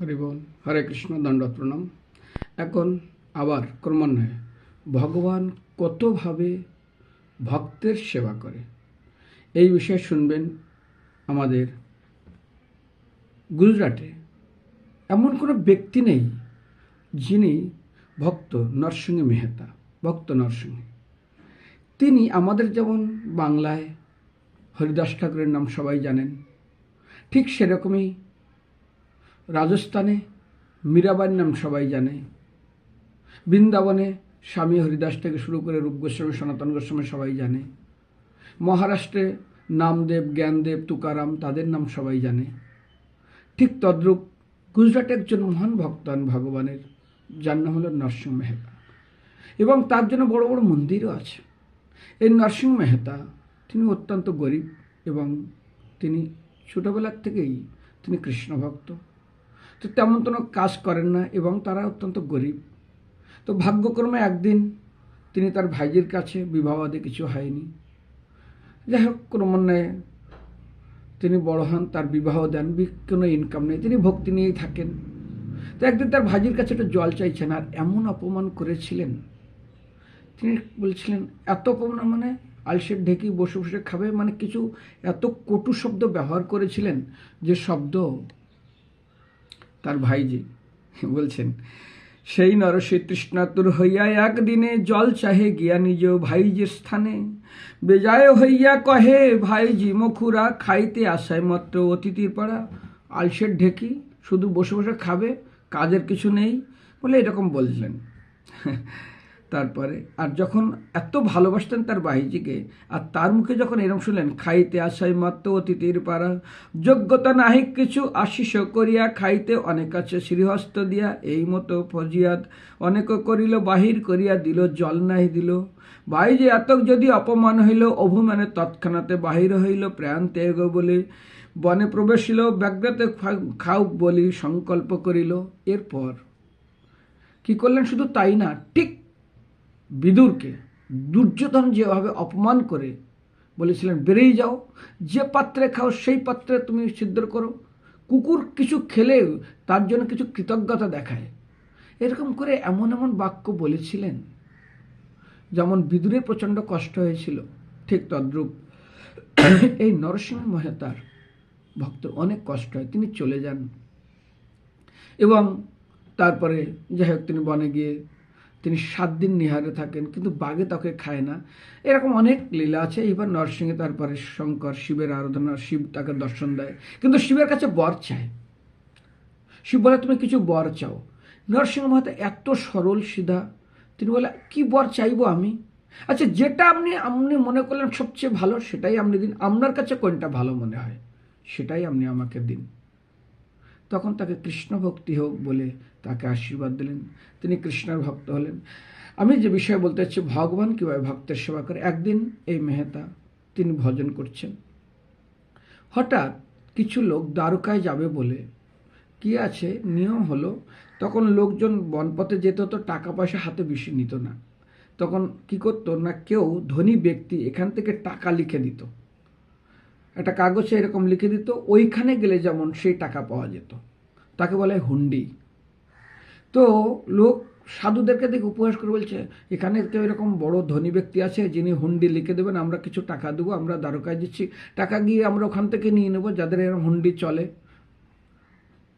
হরি বল। হরে কৃষ্ণ, দণ্ড প্রণাম। এখন আবার ক্রমান্বয়ে, ভগবান কতভাবে ভক্তের সেবা করে? এই বিষয়ে শুনবেন আমাদের গুজরাটে এমন কোনো ব্যক্তি নেই যিনি ভক্ত নরসিংহ মেহতা, ভক্ত নরসিংহ। তিনি আমাদের যেমন বাংলায় হরিদাস ঠাকুরের নাম সবাই জানেন, ঠিক সেরকমই রাজস্থানে মীরাবাইয়ের নাম সবাই জানে। বৃন্দাবনে স্বামী হরিদাস থেকে শুরু করে রূপ গোস্বামী, সনাতন গোস্বামী সবাই জানে। মহারাষ্ট্রে নামদেব, জ্ঞানদেব, তুকারাম, তাদের নাম সবাই জানে। ঠিক তদ্রূপ গুজরাটে একজন মহান ভক্তান ভগবানের, যার নাম হলো নরসিংহ মেহতা। এবং তার জন্য বড় বড় মন্দিরও আছে। এই নরসিংহ মেহতা তিনি অত্যন্ত গরিব এবং তিনি ছোটোবেলার থেকেই তিনি কৃষ্ণ ভক্ত তো তেমন কোনো কাজ করেন না এবং তারা অত্যন্ত গরিব। তো ভাগ্যক্রমে একদিন তিনি তার ভাইজির কাছে বিবাহাদি কিছু হয়নি। যাই হোক ক্রমান্বয়ে তিনি বড় হন, তার বিবাহ দেন কোনো ইনকাম নেই। তিনি ভক্তি নিয়েই থাকেন। তো একদিন তার ভাইজির কাছে একটা জল চাইছেন আর এমন অপমান করেছিলেন। তিনি বলছিলেন, এত অপমান মানে আলসের ঢেকি বসে বসে খাবে? মানে কিছু এত কটু শব্দ ব্যবহার করেছিলেন যে শব্দ তার ভাইজি বলছেন, সেই নরসী তৃষ্ণাতুর হইয়া একদিনে জল চাহে গিয়া নিজ ভাইজি স্থানে। বেজায় হইয়া কহে, ভাইজি মখুরা, খাইতে আসায় মাত্র অতিথির পাড়া। আলসের ঢেকি, শুধু বসে বসে খাবে, কাজের কিছু নেই বলে এরকম বললেন। তারপরে, আর যখন এত ভালোবাসতেন তার বাহিজিকে আর তার মুখে যখন এরম শুনলেন, খাইতে আসাই মাত্র অতিথির পাড়া, যোগ্যতা নাহি কিছু আশিস করিয়া, খাইতে অনেক আছে শ্রীহস্ত দিয়া, এই মতো ফজিয়াত অনেক করিল, বাহির করিয়া দিল, জল নাহি দিল। ভাইজি এত যদি অপমান হইল, অভিমানে তৎক্ষণাতে বাহির হইল, প্রাণ ত্যাগ বলে, বনে প্রবেশিল, ব্যাঘ্রাতে খাও বলি, সংকল্প করিল। এরপর কি করলেন? শুধু তাই না, ঠিক বিদুরকে দুর্যোধন যেভাবে অপমান করে বলেছিলেন, বেরিয়ে যাও। যে পাত্রে খাও, সেই পাত্রে তুমি সিদ্ধ করো। কুকুর কিছু খেলে তার জন্য কিছু কৃতজ্ঞতা দেখায়। এরকম করে এমন এমন বাক্য বলেছিলেন, যেমন বিদুরের প্রচণ্ড কষ্ট হয়েছিল। ঠিক তদ্রূপ এই নরসিংহ মহেতার ভক্ত অনেক কষ্ট হয়, তিনি চলে যান। এবং তারপরে যাই হোক, তিনি বনে গিয়ে তিনি সাত দিন নিহারে থাকেন, কিন্তু বাঘে তাকে খায় না। এরকম অনেক লীলা আছে। এবার নরসিংহে তারপরে শঙ্কর শিবের আরাধনা, শিব তাকে দর্শন দেয়। কিন্তু শিবের কাছে বর চায়। শিব বলে, তুমি কিছু বর চাও। নরসিংহ মাহাতো এত সরল সিধা। তিনি বলে, কি বর চাইব আমি? আচ্ছা যেটা আপনি আপনি মনে করলেন সবচেয়ে ভালো, সেটাই আপনি দিন। আপনার কাছে কোনটা ভালো মনে হয়? সেটাই আপনি আমাকে দিন। তখন তাকে কৃষ্ণ ভক্তি হোক বলে তাকে আশীর্বাদ দিলেন, তিনি কৃষ্ণের ভক্ত হলেন। আমি যে বিষয়ে বলতে চাচ্ছি, ভগবান কীভাবে ভক্তের সেবা করে? একদিন এই মেহতা তিনি ভজন করছেন। হঠাৎ কিছু লোক দ্বারকায় যাবে বলে কি আছে? নিয়ম হলো, তখন লোকজন বনপথে যেত তো টাকা পয়সা হাতে বেশি নিত না। তখন কি করতো না, কেউ ধনী ব্যক্তি এখান থেকে টাকা লিখে দিত। একটা কাগজে এরকম লিখে দিত, ওইখানে গেলে যেমন সেই টাকা পাওয়া যেত। তাকে বলে হুন্ডি। তো লোক সাধুদেরকে দেখে উপহাস করে বলছে, এখানে কেউ এরকম বড় ধনী ব্যক্তি আছে যিনি হুন্ডি লিখে দেবেন, আমরা কিছু টাকা দেবো, আমরা দ্বারকায় দিচ্ছি টাকা গিয়ে আমরা ওখান থেকে নিয়ে নেব, যাদের এরকম হুন্ডি চলে।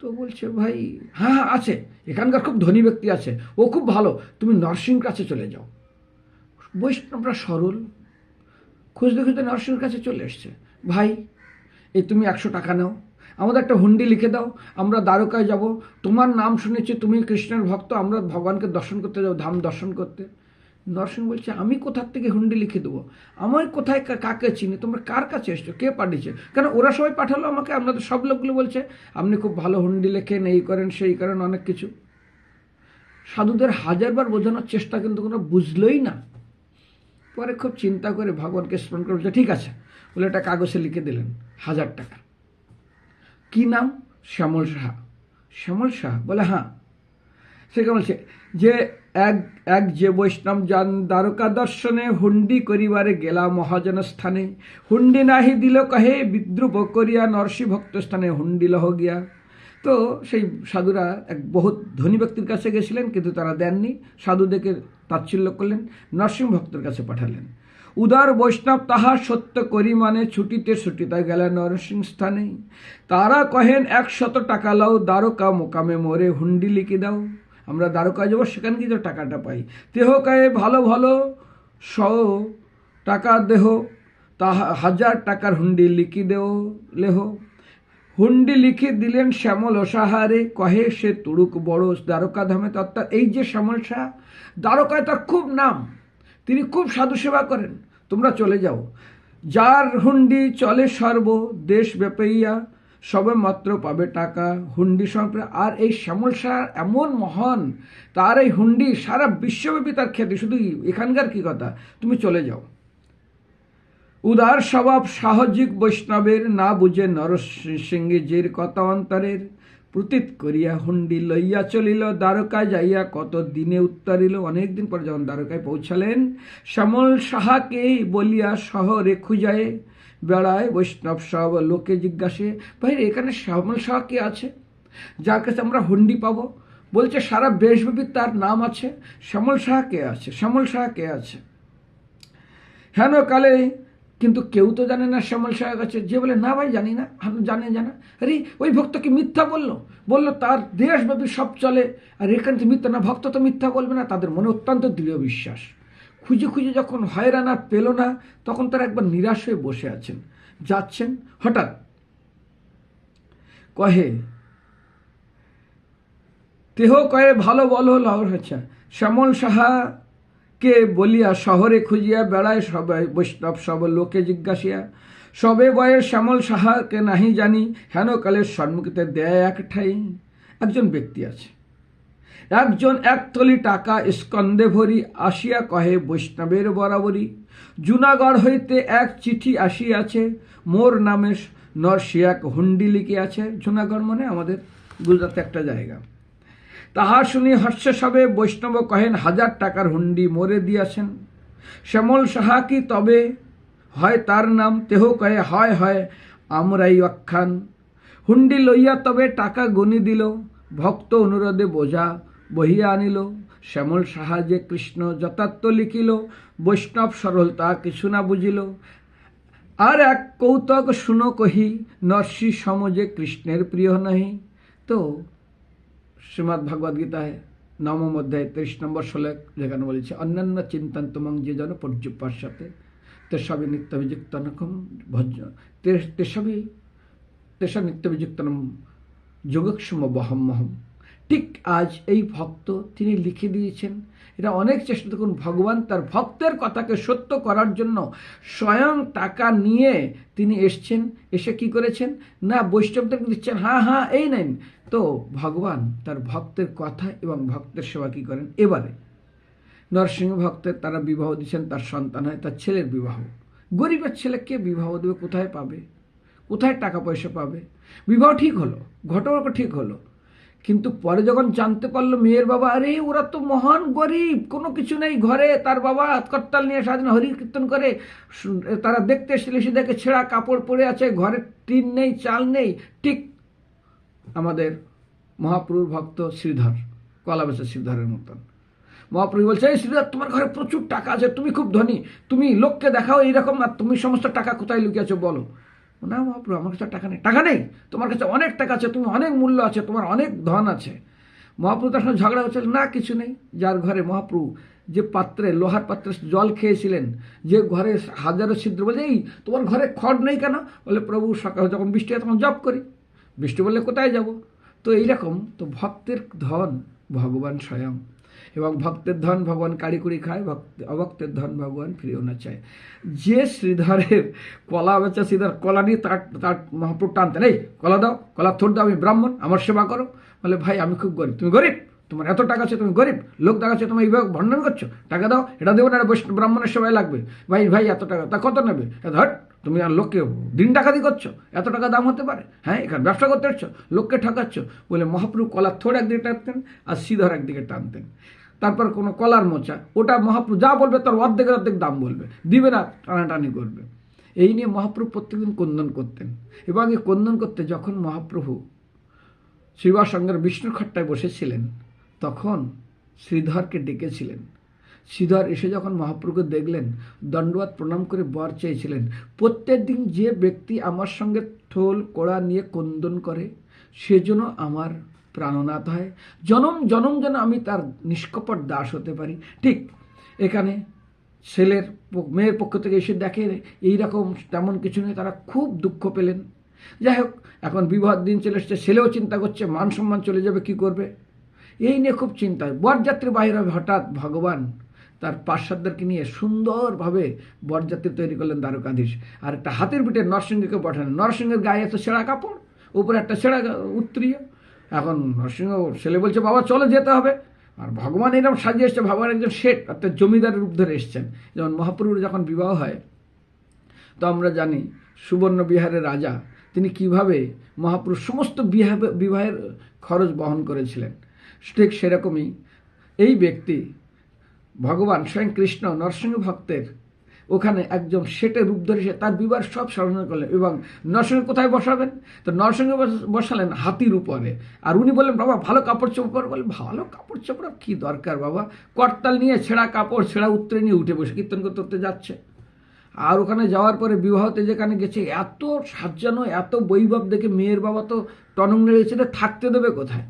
তো বলছে, ভাই হ্যাঁ হ্যাঁ আছে। এখানকার খুব ধনী ব্যক্তি আছে। ও খুব ভালো। তুমি নরসিংহ কাছে চলে যাও। বৈষ্ণবরা সরল। খুঁজতে খুঁজতে নরসিংহের কাছে চলে এসছে। ভাই, এই তুমি একশো টাকা নাও। আমাদের একটা হুন্ডি লিখে দাও, আমরা দ্বারকায় যাব। তোমার নাম শুনেছি, তুমি কৃষ্ণের ভক্ত, আমরা ভগবানকে দর্শন করতে যাব, ধাম দর্শন করতে। নরসিংহ বলছে, আমি কোথার থেকে হুন্ডি লিখে দেবো? আমার কোথায় কাকে চিনি? তোমরা কার কাছে এসছো? কে পাঠিয়েছে? কেন ওরা সবাই পাঠালো আমাকে? আপনাদের সব লোকগুলো বলছে, আপনি খুব ভালো হুন্ডি লেখেন, এই করেন, সেই করেন, অনেক কিছু। সাধুদের হাজারবার বোঝানোর চেষ্টা কিন্তু কোনো বুঝলোই না। পরে খুব চিন্তা করে ভগবানকে স্মরণ করে ঠিক আছে। বলে একটা কাগজে লিখে দিলেন, হাজার টাকা। কি নাম? শ্যামল সাহা। শ্যামল সাহা? বলে হ্যাঁ। সে বলছে? যে এক এক যে বৈষ্ণব যান দ্বারকা দর্শনে হুন্ডি করিবারে গেলা মহাজন স্থানে। হুন্ডি নাহি দিল কহে, বিদ্রুপ করিয়া নরসি ভক্ত স্থানে হুন্ডি লহ গিয়া। তো সেই সাধুরা এক বহুত ধনী ব্যক্তির কাছে গেছিলেন, কিন্তু তারা দেননি। সাধুদেরকে তাচ্ছিল্য করলেন, নরসিংহ ভক্তের কাছে পাঠালেন। উদার বৈষ্ণব তাহা সত্য করি মানে ছুটিতে ছুটিতে গেলে নরসিংহ স্থানে তারা কহেন একশত টাকা লাও, দ্বারকা মোকামে মোরে হুন্ডি লিখে দাও। আমরা দ্বারকা যাব, সেখানে কি তো টাকাটা পাই। দেহ কায়ে ভালো ভালো স টাকা দেহ, তাহা হাজার টাকার হুন্ডি লিখি দেও, লেহ। হুন্ডি লিখে দিলেন শ্যামল অসাহারে কহে, সে তুড়ুক বড় দ্বারকা ধামে অর্থাৎ এই যে শ্যামল শাহ দ্বারকায় তার খুব নাম। তিনি খুব সাধু সেবা করেন। তোমরা চলে যাও। যার হুন্ডি চলে সর্ব দেশ ব্যাপাইয়া সবে মাত্র পাবে টাকা। হুন্ডি সম্পর্কে আর এই শ্যামল শাহ এমন মহান, তার এই হুন্ডি সারা বিশ্বব্যাপী তার খ্যাতি। শুধু এখানকার কি কথা? তুমি চলে যাও। উদার স্বভাব সাহজিক বৈষ্ণবের, না বুঝে নরসিংহজির কথা অন্তরের। প্রতীত করিয়া হুন্ডি লইয়া চলিল। দ্বারকায় যাইয়া কত দিনে উত্তরিল। অনেক দিন পর যখন দ্বারকায় পৌঁছালেন, শ্যামল সাহাকে বলিয়া শহরে খুঁজায়। বেড়ায় বৈষ্ণব সব লোকে জিজ্ঞাসে, ভাই, এখানে শ্যামল সাহা কে আছে? যার কাছে আমরা হুন্ডি পাবো? বলছে, সারা দেশব্যাপী তার নাম আছে। শ্যামল সাহা কে আছে? শ্যামল সাহা কে আছে? হেন কালে কিন্তু কেউ তো জানে না শ্যামল সাহেব আছে যে বলে, না ভাই, জানি না, আমি জানে, জানা আরে, ওই ভক্ত কি মিথ্যা বলল? বলল, তার দেশব্যাপী সব চলে, আর এখান থেকে মিথ্যা না, ভক্ত তো মিথ্যা বলবে না। তাদের মনে অত্যন্ত দৃঢ় বিশ্বাস। খুঁজে খুঁজে যখন হয়রান আর পেল না, তখন তারা একবার নিরাশ হয়ে বসে আছেন। যাচ্ছেন, হঠাৎ কহে, তেহ কয়ে ভালো বলো লাহর আচ্ছা শ্যামল সাহা কে বলিয়া শহরে খুঁজিয়া বেড়ায় সবাই বৈষ্ণব, সব লোকে জিজ্ঞাসিয়া, সবে বয়ে শ্যামল সাহাকে নাহি জানি, হেন কালের সম্মুখীতে দেয় এক ঠাই। একজন ব্যক্তি আছে। একজন একতলি টাকা স্কন্দে ভরি আসিয়া কহে, বৈষ্ণবের বরাবরই জুনাগড় হইতে এক চিঠি আসিয়াছে। মোর নামে নরসিয়াক হুন্ডি লিখিয়াছে। জুনাগড় মানে আমাদের গুজরাতে একটা জায়গা। তাহা শুনি হর্ষ সবে বৈষ্ণব কহেন, হাজার টাকার হুন্ডি মরে দিয়াছেন। শ্যামল সাহা কি তবে? হয় তার নাম, তেহ কহে, হয় হয়, আমরাই অখ্যান। হুন্ডি লইয়া তবে টাকা গনি দিল, ভক্ত অনুরোধে বোঝা বহিয়া আনিল। শ্যামল সাহা যে কৃষ্ণ যথার্থ লিখিল, বৈষ্ণব সরল তা কিছু না বুঝিল। আর এক কৌতক শুনো কহি নরসি সমজে কৃষ্ণের প্রিয় নহি। তো শ্রীমদ্ ভগবদ গীতায় নবম অধ্যায় তেইশ নম্বর শ্লোক যেখানে বলেছে, অন্যান্য চিন্তন তোমাং যে জন পর্যুপাশ্চাতে তেসবই নিত্য বিযুক্ত নকম ভজ তেসবই তেসব নিত্য বিযুক্ত যোগক্ষম বহম মহম। ঠিক আজ এই ভক্ত তিনি লিখে দিয়েছেন, এটা অনেক চেষ্টা দেখুন ভগবান তার ভক্তের কথাকে সত্য করার জন্য স্বয়ং টাকা নিয়ে তিনি এসছেন, এসে কি করেছেন? না বৈষ্ণবদেরকে দিচ্ছেন হ্যাঁ হ্যাঁ এই নেন। তো ভগবান তার ভক্তের কথা এবং ভক্তের সেবা কি করেন? এবারে নরসিংহ ভক্তের তারা বিবাহ দিচ্ছেন, তার সন্তান হয়, তার ছেলের বিবাহ। গরিবের ছেলেকে বিবাহ দেবে, কোথায় পাবে? কোথায় টাকা পয়সা পাবে? বিবাহ ঠিক হলো ঘটনা ঠিক হলো। কিন্তু পরে যখন জানতে পারল মেয়ের বাবা, আরে, ওরা তো মহান গরিব, কোনো কিছু নেই ঘরে, তার বাবা করতাল নিয়ে সারাদিন হরি কীর্তন করে তারা দেখতে এসেছিল সে দেখে ছেঁড়া কাপড় পরে আছে, ঘরে টিন নেই, চাল নেই, ঠিক আমাদের মহাপ্রভুর ভক্ত শ্রীধর কলা বেচা শ্রীধরের মতন। মহাপ্রভু বলছে, এই শ্রীধর, তোমার ঘরে প্রচুর টাকা আছে, তুমি খুব ধনী, তুমি লোককে দেখাও এইরকম, আর তুমি সমস্ত টাকা কোথায় লুকিয়েছো বলো। না মহাপ্রভু আমার কাছে টাকা নেই। টাকা নেই? তোমার কাছে অনেক টাকা আছে, তুমি অনেক মূল্য আছে, তোমার অনেক ধন আছে। মহাপ্রভু তার সঙ্গে ঝগড়া হচ্ছে না, কিছু নেই। যার ঘরে মহাপ্রভু যে পাত্রে, লোহার পাত্রে জল খেয়েছিলেন, যে ঘরে হাজারো ছিদ্র, বলে, এই, তোমার ঘরে খড় নেই কেন? বলে, প্রভু, সকালে যখন বৃষ্টি হয়, তখন জব করি। বৃষ্টি বললে কোথায় যাব? তো এইরকম, তো ভক্তের ধন ভগবান স্বয়ং। এবং ভক্তের ধন ভগবান কুড়ি খায়, ভক্ত, অভক্তের ধন ভগবান ফিরেও না চায়। যে শ্রীধরের কলা বেচা, শ্রীধর কলা নিয়ে তার তার মহাপ্রভু টানতেন নেই, কলা দাও, কলা থোর দাও, আমি ব্রাহ্মণ, আমার সেবা করো। বলে, ভাই, আমি খুব গরিব, তুমি গরিব, তোমার এত টাকা আছে, তুমি গরিব, লোক দেখাচ্ছে, তুমি এইভাবে ভণ্ডন করছ, টাকা দাও, এটা দেবো না, এটা ব্রাহ্মণের সেবায় লাগবে। ভাই ভাই, এত টাকা, তা কত নেবে? হট তুমি আর লোককে দিন ডাকাতি করছ, এত টাকা দাম হতে পারে হ্যাঁ এখানে ব্যবসা করতে এসছো, লোককে ঠকাচ্ছ। বলে, মহাপ্রভু কলা থোড় একদিকে টানতেন, আর শ্রীধর একদিকে টানতেন। তারপর কোনো কলার মোচা, ওটা মহাপ্রভু যা বলবে তার অর্ধেকের অর্ধেক দাম বলবে, দিবে না, টানাটানি করবে। এই নিয়ে মহাপ্রভু প্রত্যেকদিন কন্দন করতেন। এবং এই কন্দন করতে যখন মহাপ্রভু শিবাসঙ্গের বিষ্ণুর খট্টায় বসেছিলেন, তখন শ্রীধরকে ডেকেছিলেন। শ্রীধর এসে যখন মহাপ্রভুকে দেখলেন, দণ্ডবাদ প্রণাম করে বর চেয়েছিলেন, প্রত্যেক দিন যে ব্যক্তি আমার সঙ্গে ঠোল কোড়া নিয়ে কন্দন করে সেজন্য আমার প্রাণনাথ হয় জনম জনম যেন আমি তার নিষ্কপট দাস হতে পারি। ঠিক এখানে ছেলের মেয়ের পক্ষ থেকে এসে দেখে এইরকম তেমন কিছু নেই তারা খুব দুঃখ পেলেন। যাই হোক, এখন বিবাহের দিন চলে এসছে, ছেলেও চিন্তা করছে, মান সম্মান চলে যাবে, কি করবে? এই নিয়ে খুব চিন্তা বরযাত্রী বাইরে হবে, হঠাৎ ভগবান তার পার্শ্বদেরকে নিয়ে সুন্দরভাবে বরযাত্রী তৈরি করলেন দ্বারকাধীশ। আর একটা হাতের পিঠে নরসিংহকে পাঠালেন নরসিংহের গায়ে এত ছেঁড়া কাপড়, উপরে একটা ছেঁড়া উত্তরীয়। এখন নরসিংহ ছেলে বলছে, বাবা, চলো যেতে হবে। আর ভগবান এরকম সাজিয়ে এসছে ভগবান একজন শেঠ, অর্থাৎ জমিদারের রূপ ধরে এসছেন। যেমন মহাপ্রভুর যখন বিবাহ হয়, তো আমরা জানি সুবর্ণ বিহারের রাজা, তিনি কীভাবে মহাপুরুষ সমস্ত বিবাহ বিবাহের খরচ বহন করেছিলেন। ঠিক সেরকমই এই ব্যক্তি, ভগবান স্বয়ং কৃষ্ণ নরসিংহ ভক্তের ওখানে একজন শেটের রূপ ধরে সে তার বিবার সব স্মরণ করলেন এবং নরসিংহ কোথায় বসাবেন? তো নরসিংহ বসালেন হাতির উপরে। আর উনি বললেন, বাবা, ভালো কাপড় চোপড় বলে ভালো কাপড় চোপড়? কি দরকার বাবা? করতাল নিয়ে ছেঁড়া কাপড়, ছেঁড়া উত্তরে নিয়ে উঠে বসে কীর্তন করতে করতে যাচ্ছে। আর ওখানে যাওয়ার পরে বিবাহতে যেখানে গেছে, এত সাজানো এত বৈভব দেখে মেয়ের বাবা তো টনং রয়েছে থাকতে দেবে কোথায়?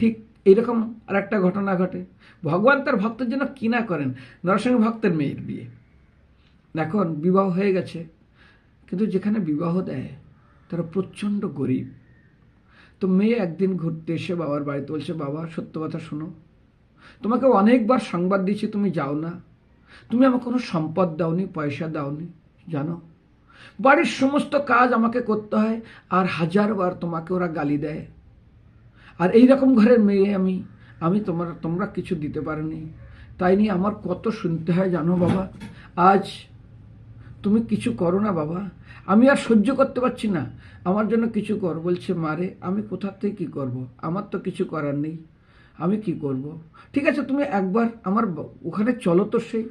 ঠিক এইরকম আর একটা ঘটনা ঘটে। ভগবান তার ভক্তের জন্য কি না করেন? নরসিংহ ভক্তের মেয়ের বিয়ে। এখন বিবাহ হয়ে গেছে। কিন্তু যেখানে বিবাহ দেয়, তারা প্রচণ্ড গরিব। তো মেয়ে একদিন ঘুরতে এসে বাবার বাড়িতে বলছে, বাবা, সত্য কথা শোনো। তোমাকে অনেকবার সংবাদ দিয়েছি, তুমি যাও না। তুমি আমাকে কোনো সম্পদ দাওনি, পয়সা দাওনি, জানো? বাড়ির সমস্ত কাজ আমাকে করতে হয়, আর হাজারবার তোমাকে ওরা গালি দেয়। আর এই রকম ঘরের মেয়ে আমি আমি তোমার, তোমরা কিছু দিতে পারোনি। তাই নিয়ে আমার কত শুনতে হয়, জানো বাবা? আজ তুমি কিছু করো না বাবা। আমি আর সহ্য করতে পারছি না। আমার জন্য কিছু কর, বলছে মারে আমি কোথার থেকে কী করব। আমার তো কিছু করার নেই। আমি কি করব। ঠিক আছে, তুমি একবার আমার ওখানে চলো তো সেই।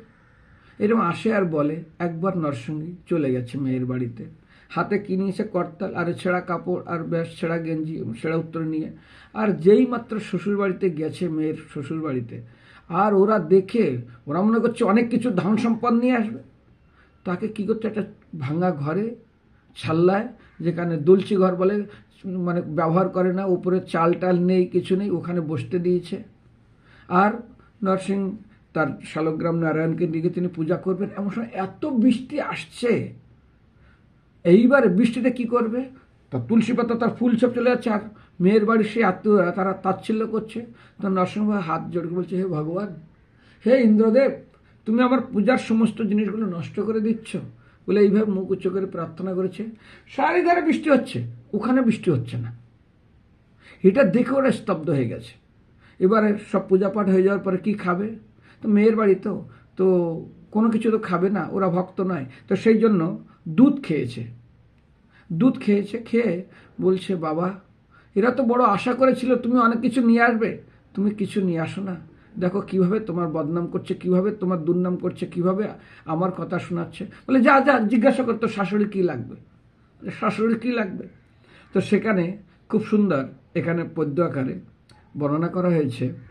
এরকম আসে আর বলে, একবার নরসিংহী চলে গেছে মেয়ের বাড়িতে। হাতে কি নিয়েছে করতাল, আর ছেঁড়া কাপড়, আর ব্যাস, ছেঁড়া গেঞ্জি, ছেঁড়া উত্তর নিয়ে। আর যেই মাত্র শ্বশুর বাড়িতে গেছে মেয়ের শ্বশুর বাড়িতে, আর ওরা দেখে, ওরা মনে করছে অনেক কিছু ধন সম্পদ নিয়ে আসবে। তাকে কি করছে একটা ভাঙা ঘরে ছাল্লায়, যেখানে দলচি ঘর বলে মানে ব্যবহার করে না, উপরে চাল টাল নেই, কিছু নেই, ওখানে বসতে দিয়েছে। আর নরসিং তার শালগ্রাম নারায়ণকে দিকে তিনি পূজা করবেন। এমন সময় এত বৃষ্টি আসছে। এইবারে বৃষ্টিতে কি করবে? তা তুলসী পাতা, তার ফুল সব চলে যাচ্ছে, আর মেয়ের বাড়ির সেই আত্মীয়রা তারা তাচ্ছিল্য করছে। তো নরসিংহ হাত জোড় করে বলছে, হে ভগবান, হে ইন্দ্রদেব তুমি আমার পূজার সমস্ত জিনিসগুলো নষ্ট করে দিচ্ছ বলে এইভাবে মুখ উচ্চ করে প্রার্থনা করেছে। চারিধারে বৃষ্টি হচ্ছে, ওখানে বৃষ্টি হচ্ছে না। এটা দেখে ওরা স্তব্ধ হয়ে গেছে। এবারে সব পূজা পাঠ হয়ে যাওয়ার পরে কি খাবে? তো মেয়ের বাড়ি তো তো কোনো কিছু তো খাবে না, ওরা ভক্ত নয়। তো সেই জন্য দুধ খেয়েছে। দুধ খেয়েছে, খেয়ে বলছে, বাবা, এরা তো বড় আশা করেছিল, তুমি অনেক কিছু নিয়ে আসবে। তুমি কিছু নিয়ে আসো না। দেখো কীভাবে তোমার বদনাম করছে, কীভাবে তোমার দুর্নাম করছে, কীভাবে আমার কথা শোনাচ্ছে। বলে, যা যা, জিজ্ঞাসা করতো শাশুড়ি কী লাগবে? শাশুড়ি কী লাগবে? তো সেখানে খুব সুন্দর এখানে পদ্য আকারে বর্ণনা করা হয়েছে